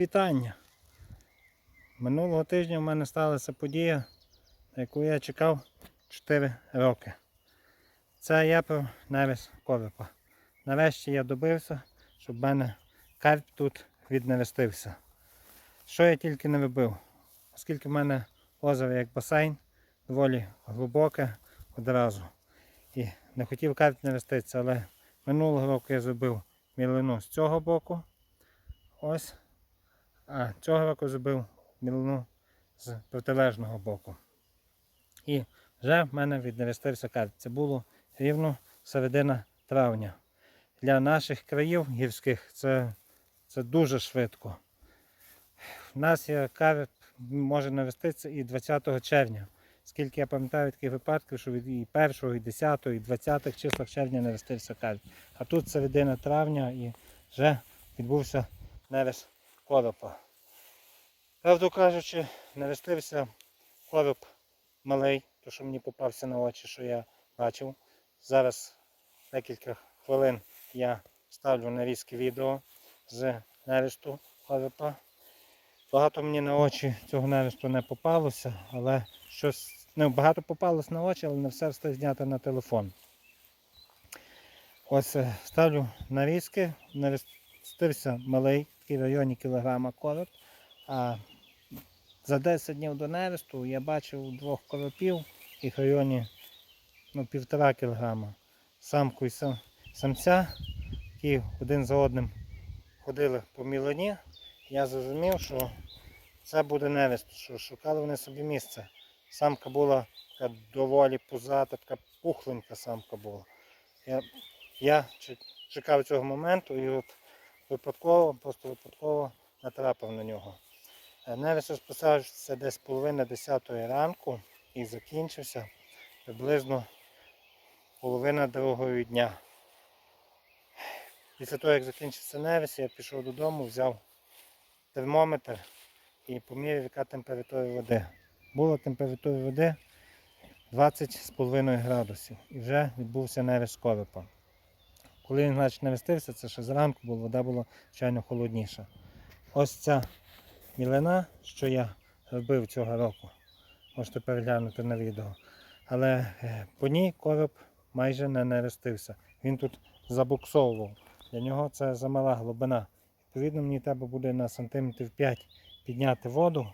Вітання. Минулого тижня в мене сталася подія, на яку я чекав 4 роки. Це я про навіс коропа. Нарешті я добився, щоб в мене карп тут віднерестився. Що я тільки не робив, оскільки в мене озеро як басейн, доволі глибоке одразу. І не хотів карп нереститися, але минулого року я зробив мілину з цього боку. Ось. А цього року зробив мілину з протилежного боку. І вже в мене віднерестився карп. Це було рівно середина травня. Для наших країв гірських це, це дуже швидко. У нас є карп може навеститися і 20 червня. Скільки я пам'ятаю таких випадків, що від і 1, і 10, і 20 числах червня навестився карп. А тут середина травня і вже відбувся нерес коропа. Правду кажучи, навестився короб малий, то що мені попався на очі, що я бачив. Зараз декілька хвилин я ставлю нарізки відео з нересту коропа. Багато мені на очі цього нересту не попалося, але щось ну, багато попалось на очі, але не все встиг зняти на телефон. Ось е, ставлю нарізки, нарестився малий, такий в районі кілограма короб. А за 10 днів до нересту я бачив двох коропів, їх в районі ну, півтора кілограма. Самку і сам, самця, які один за одним ходили по мілині. Я зрозумів, що це буде нерест, що шукали вони собі місце. Самка була така доволі пузата, така пухленька самка була. Я, я чекав цього моменту і от випадково, просто випадково натрапив на нього. Е, Нерест розпосаджувався десь половина 10 ранку і закінчився приблизно половина другої дня. Після того, як закінчився нерест, я пішов додому, взяв термометр і поміряв, яка температура води. Була температура води 20,5 градусів і вже відбувся нерест коропа. Коли він значить навестився, це ще зранку, бо вода була звичайно холодніша. Ось ця мілина, що я робив цього року. Можете переглянути на відео. Але е, по ній короб майже не нерестився. Він тут забуксовував. Для нього це замала глибина. Відповідно, мені треба буде на сантиметрів 5 підняти воду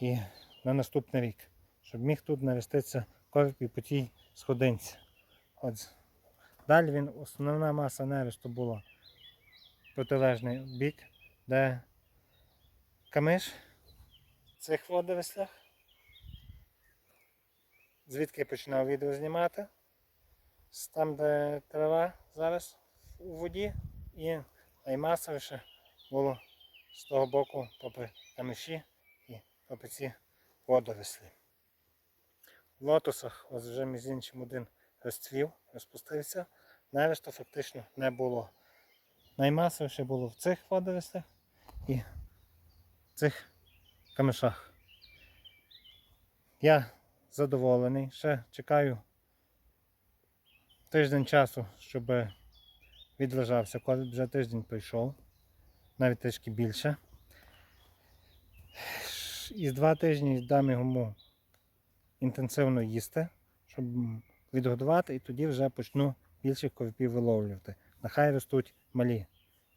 і на наступний рік, щоб міг тут нареститися короб і по тій сходинці. От. Далі він, основна маса нересту була протилежний бік, де камиш цих водорослях. Звідки я починав відео знімати. Там, де трава зараз у воді, і наймасовіше було з того боку попри камиші і попри ці водорослі. В лотосах ось вже між іншим один розцвів, розпустився. Нарешту фактично не було. Наймасовіше було в цих водорослях і цих камешах. Я задоволений. Ще чекаю тиждень часу, щоб відлежався. Коли вже тиждень пройшов, навіть трішки більше. Із два тижні дам йому інтенсивно їсти, щоб відгодувати, і тоді вже почну більших коропів виловлювати. Нехай ростуть малі.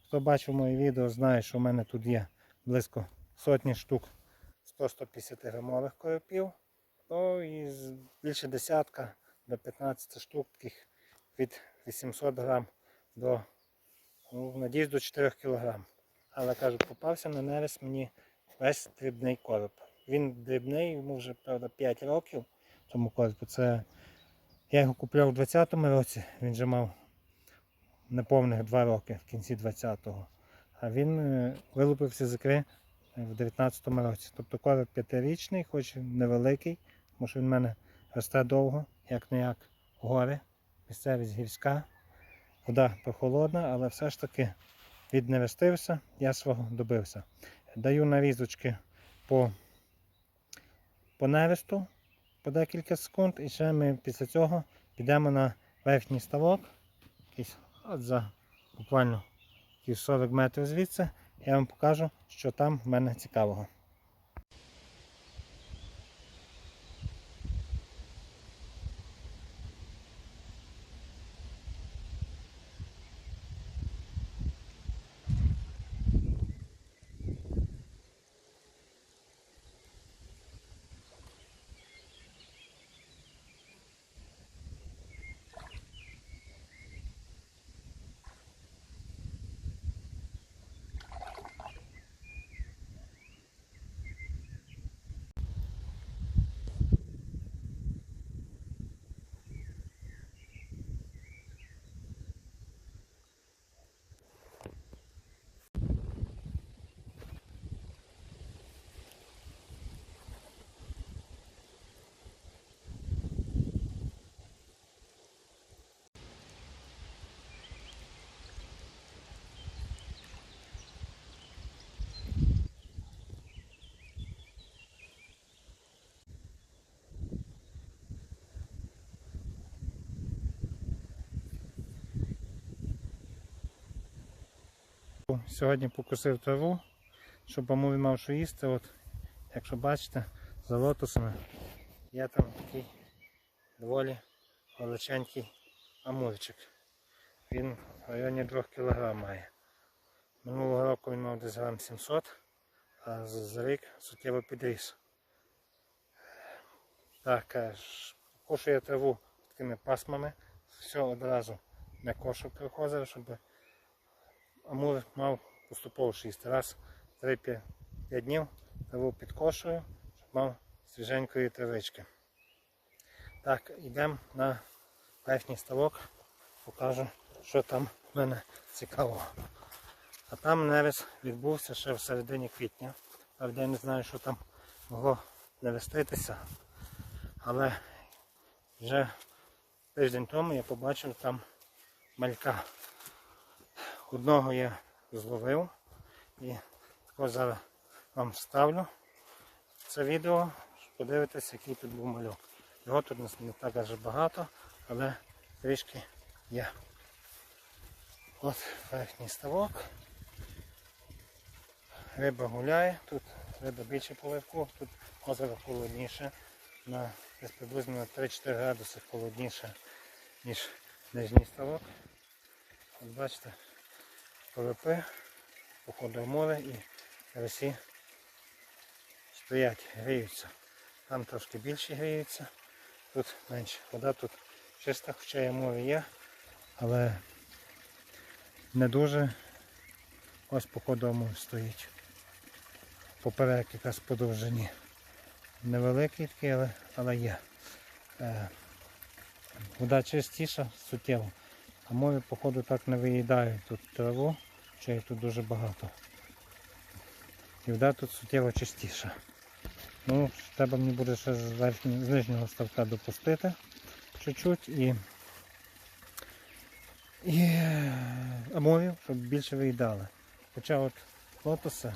Хто бачив моє відео, знає, що в мене тут є близько сотні штук 100-150 грамових коропів. Ну і більше десятка до 15 штук таких від 800 грам до, ну, надіюсь, до 4 кг. Але кажу, попався на нерест мені весь дрібний короб. Він дрібний, йому вже правда 5 років цьому коробу. Це я його купляв у 20-му році, він вже мав неповних 2 роки в кінці 20-го. А він е, вилупився з ікри в 19-му році. Тобто короб п'ятирічний, хоч невеликий, тому що він в мене росте довго, як не як гори, місцевість гірська, вода прохолодна, але все ж таки віднерестився, я свого добився. Даю нарізочки по, по нересту по декілька секунд, і ще ми після цього підемо на верхній ставок, якийсь от за буквально якісь 40 метрів звідси, я вам покажу, що там в мене цікавого. Сьогодні покусив траву, щоб амурі мав що їсти. От, якщо бачите, за лотосами є там такий доволі величенький амурчик. Він в районі 2 кг має. Минулого року він мав десь грам 700, а за рік суттєво підріс. Так, кошує траву такими пасмами. Все одразу на кошу приходить, щоб Амур мав поступово 6 раз 3-5 днів траву підкошую, щоб мав свіженької травички. Так, йдемо на верхній ставок, покажу, що там в мене цікавого. А там нерез відбувся ще в середині квітня. Правда, я не знаю, що там могло навеститися. Але вже тиждень тому я побачив там малька. Одного я зловив і також зараз вам вставлю це відео, щоб подивитися, який тут був мальок. Його тут не так аж багато, але трішки є. От верхній ставок. Риба гуляє, тут риба більше поверху, тут озеро холодніше, на десь приблизно на 3-4 градуси холодніше, ніж нижній ставок. От бачите, ПВП, походу в море і росі стоять, гріються. Там трошки більше гріються, тут менше. Вода тут чиста, хоча і море є, але не дуже ось походу море стоїть. Поперек якраз подовжені. Невеликий такий, але, але є. Е, вода чистіша, суттєво. А мови, походу, так не виїдають тут траву, чи їх тут дуже багато. І тут суттєво чистіша. Ну, треба мені буде ще з, нижнього ставка допустити чуть-чуть і, і амурів, щоб більше виїдали. Хоча от лотоси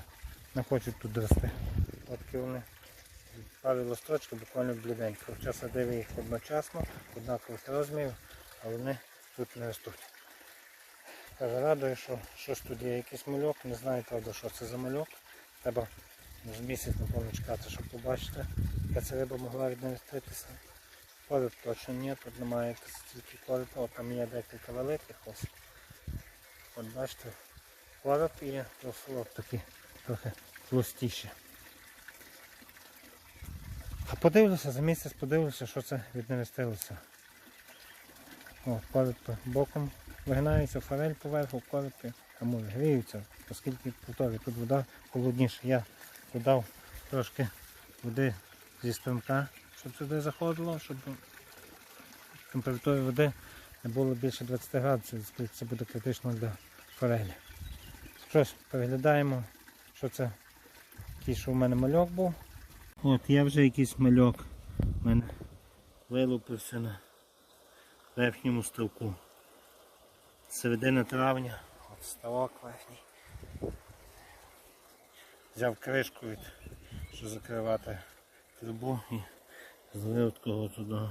не хочуть тут рости. От вони парі листочки буквально бліденько. Хоча садив їх одночасно, однакових розмірів, а вони тут не ростуть. Каже, радує, що щось тут є якийсь мальок, не знаю правда, що це за мальок. Треба з місяць напевно чекати, щоб побачити, яка ця риба могла віднеститися. Короб точно ні, тут немає стільки коропа, от там є декілька великих ось. От бачите, короб і розсолод такі трохи тлустіші. А подивлюся, за місяць подивлюся, що це відневестилося. О, короб боком вигинається, форель поверху, коропи, амури гріються, оскільки повторюю, тут вода холодніша. Я додав трошки води зі струмка, щоб сюди заходило, щоб температура води не було більше 20 градусів, оскільки це буде критично для форелі. Що ж, переглядаємо, що це такий, що в мене мальок був. От є вже якийсь мальок. У мене вилупився на верхньому ставку. Середина травня, от ставок верхній. Взяв кришку, від, щоб закривати трубу і злив такого туди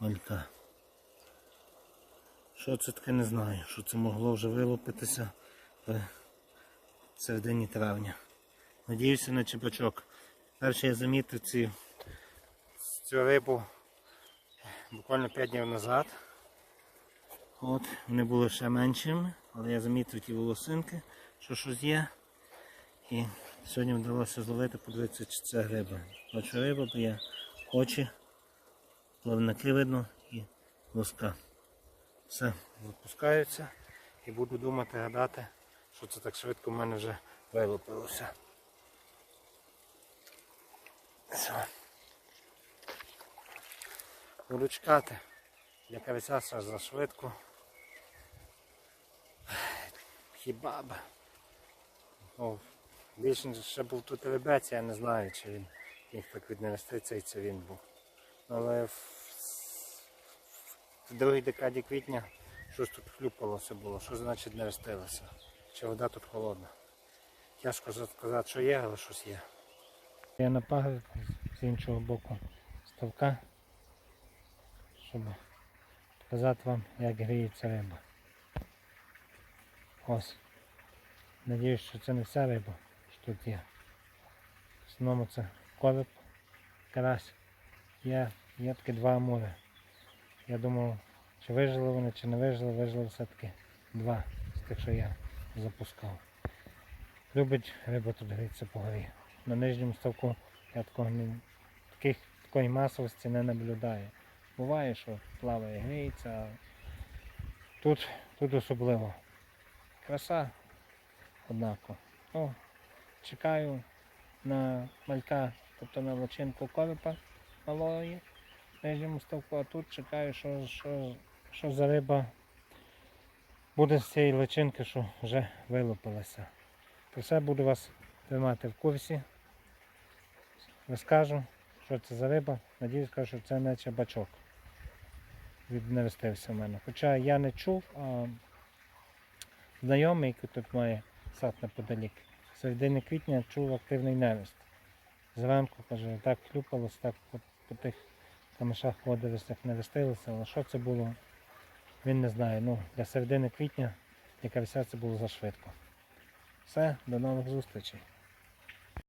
малька. Що це таке не знаю, що це могло вже вилупитися в середині травня. Надіюся на чебачок. Перше я замітив цю рибу буквально 5 днів назад. От, вони були ще меншими, але я замітив ті волосинки, що щось є. І сьогодні вдалося зловити, подивитися, чи це риба. Бачу риба, бо є очі, плавники видно і луска. Все, випускаються і буду думати, гадати, що це так швидко в мене вже вилупилося. Все. Буду чекати. Для карася за швидко. Хіба б. О, більше ще був тут ребець, я не знаю, чи він міг так віднести цей це він був. Але в, в другій декаді квітня щось тут хлюпалося було, що значить не ростилося. Чи вода тут холодна. Тяжко сказати, що є, але щось є. Я на пагорбі з іншого боку ставка, щоб показати вам, як гріється риба. Ось. Надіюсь, що це не вся риба, що тут є. В основному це колеп, карась. Є, є такі два амури. Я думав, чи вижили вони, чи не вижили, вижили все-таки два з тих, що я запускав. Любить риба тут грітися по горі. На нижньому ставку я такого не, таких, такої масовості не наблюдаю. Буває, що плаває гріється, тут, тут особливо. Краса однаково. Ну, чекаю на малька, тобто на личинку колепа малої нижньому ставку, а тут чекаю, що, що, що за риба буде з цієї личинки, що вже вилупилася. Про все буду вас тримати в курсі. Розкажу, що це за риба. Надіюсь, кажу, що це не чебачок. Віднерестився в мене. Хоча я не чув, а знайомий, який тут має сад неподалік. Середини квітня чув активний нерест. Зранку каже, так хлюпалось, так по, по тих камешах водоростях не вистилося. але що це було, він не знає. Ну, для середини квітня, яка вся це було зашвидко. Все, до нових зустрічей.